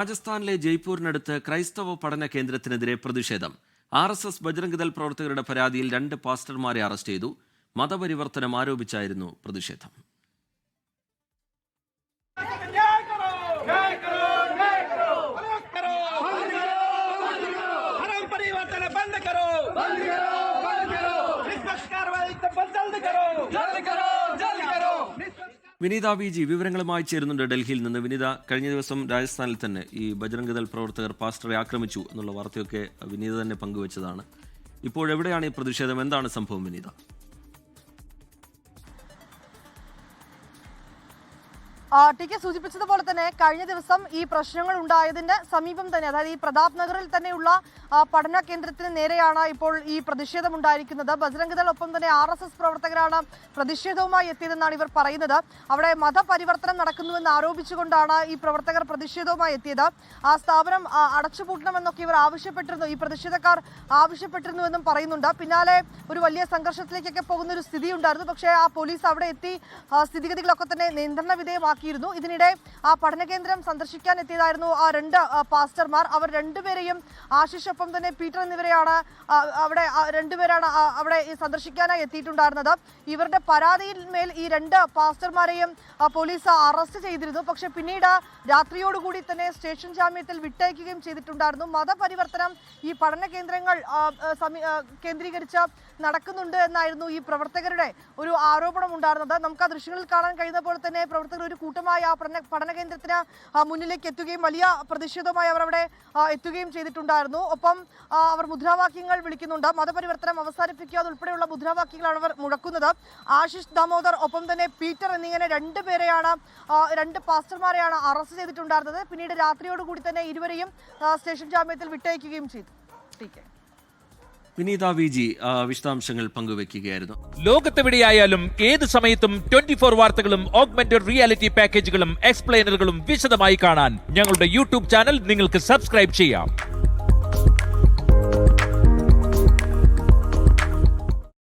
രാജസ്ഥാനിലെ ജയ്പൂരിനടുത്ത് ക്രൈസ്തവ പഠന കേന്ദ്രത്തിനെതിരെ പ്രതിഷേധം R S S Bajrang Dal പ്രവർത്തകരുടെ പരാതിയിൽ രണ്ട് പാസ്റ്റർമാരെ അറസ്റ്റ് ചെയ്തു മതപരിവർത്തനം ആരോപിച്ചായിരുന്നു പ്രതിഷേധം जय करो जय करो जय करो बंद करो हराम परिवर्तन बंद करो बंद करो बंद करो निष्पक्ष कार्रवाई जल्द करो जल्द करो जल्द करो വിനീത വി ജി വിവരങ്ങളുമായി ചേരുന്നുണ്ട് ഡൽഹിയിൽ നിന്ന്. വിനീത കഴിഞ്ഞ ദിവസം രാജസ്ഥാനിൽ തന്നെ ഈ ബജരംഗദൾ പ്രവർത്തകർ പാസ്റ്ററെ ആക്രമിച്ചു എന്നുള്ള വാർത്തയൊക്കെ വിനീത തന്നെ പങ്കുവച്ചതാണ്. ഇപ്പോഴെവിടെയാണ് ഈ പ്രതിഷേധം? എന്താണ് സംഭവം വിനീത? ടി കെ സൂചിപ്പിച്ചതുപോലെ തന്നെ കഴിഞ്ഞ ദിവസം ഈ പ്രശ്നങ്ങൾ ഉണ്ടായതിന്റെ സമീപം തന്നെ അതായത് ഈ പ്രതാപ് നഗറിൽ തന്നെയുള്ള പഠന കേന്ദ്രത്തിന് നേരെയാണ് ഇപ്പോൾ ഈ പ്രതിഷേധം ഉണ്ടായിരിക്കുന്നത്. ബജരംഗ് ദൾ ഒപ്പം തന്നെ ആർ എസ് എസ് പ്രവർത്തകരാണ് പ്രതിഷേധവുമായി എത്തിയതെന്നാണ് ഇവർ പറയുന്നത്. അവിടെ മതപരിവർത്തനം നടക്കുന്നുവെന്ന് ആരോപിച്ചുകൊണ്ടാണ് ഈ പ്രവർത്തകർ പ്രതിഷേധവുമായി എത്തിയത്. ആ സ്ഥാപനം അടച്ചുപൂട്ടണമെന്നൊക്കെ ഇവർ ആവശ്യപ്പെട്ടിരുന്നു. ഈ പ്രതിഷേധക്കാർ ആവശ്യപ്പെട്ടിരുന്നുവെന്നും പറയുന്നുണ്ട്. പിന്നാലെ ഒരു വലിയ സംഘർഷത്തിലേക്കൊക്കെ പോകുന്ന ഒരു സ്ഥിതി ഉണ്ടായിരുന്നു പക്ഷേ ആ പോലീസ് അവിടെ എത്തി സ്ഥിതിഗതികളൊക്കെ തന്നെ നിയന്ത്രണ വിധേയമാക്കിയിരുന്നു ഇതിനിടെ ആ പഠന കേന്ദ്രം സന്ദർശിക്കാൻ എത്തിയതായിരുന്നു ആ രണ്ട് പാസ്റ്റർമാർ. അവർ രണ്ടുപേരെയും ആശിഷ് ഒപ്പം തന്നെ പീറ്റർ എന്നിവരെയാണ് അവിടെ രണ്ടുപേരാണ് അവിടെ സന്ദർശിക്കാനായി എത്തിയിട്ടുണ്ടായിരുന്നത്. ഇവരുടെ പരാതിയിൽ മേൽ ഈ രണ്ട് പാസ്റ്റർമാരെയും പോലീസ് അറസ്റ്റ് ചെയ്തിരുന്നു. പക്ഷെ പിന്നീട് രാത്രിയോടുകൂടി തന്നെ സ്റ്റേഷൻ ജാമ്യത്തിൽ വിട്ടയക്കുകയും ചെയ്തിട്ടുണ്ടായിരുന്നു. മതപരിവർത്തനം ഈ പഠന കേന്ദ്രങ്ങൾ കേന്ദ്രീകരിച്ച് നടക്കുന്നുണ്ട് എന്നായിരുന്നു ഈ പ്രവർത്തകരുടെ ഒരു ആരോപണം ഉണ്ടായിരുന്നത് നമുക്ക് ആ ദൃശ്യങ്ങളിൽ കാണാൻ കഴിയുന്ന പോലെ തന്നെ പ്രവർത്തകർ ഒരു കൂട്ടമായി ആ പഠന പഠന കേന്ദ്രത്തിന് മുന്നിലേക്ക് എത്തുകയും വലിയ പ്രതിഷേധവുമായി അവർ അവിടെ എത്തുകയും ചെയ്തിട്ടുണ്ടായിരുന്നു. ഒപ്പം അവർ മുദ്രാവാക്യങ്ങൾ വിളിക്കുന്നുണ്ട്. മതപരിവർത്തനം അവസാനിപ്പിക്കുക അതുൾപ്പെടെയുള്ള മുദ്രാവാക്യങ്ങളാണ് അവർ മുഴക്കുന്നത്. ആശിഷ് ദാമോദർ ഒപ്പം തന്നെ പീറ്റർ എന്നിങ്ങനെ രണ്ട് പേരെയാണ് രണ്ട് പാസ്റ്റർമാരെയാണ് അറസ്റ്റ് ചെയ്തിട്ടുണ്ടായിരുന്നത്. പിന്നീട് രാത്രിയോടുകൂടി തന്നെ ഇരുവരെയും സ്റ്റേഷൻ ജാമ്യത്തിൽ വിട്ടയക്കുകയും ചെയ്തു. വിനീത വിജി വിശദാംശങ്ങൾ പങ്കുവെക്കുകയായിരുന്നു. ലോകത്തെവിടെയായാലും ഏത് സമയത്തും ട്വന്റി ഫോർ വാർത്തകളും ഓഗ്മെന്റഡ് റിയാലിറ്റി പാക്കേജുകളും എക്സ്പ്ലെയിനറുകളും വിശദമായി കാണാൻ ഞങ്ങളുടെ യൂട്യൂബ് ചാനൽ നിങ്ങൾക്ക് സബ്സ്ക്രൈബ് ചെയ്യാം.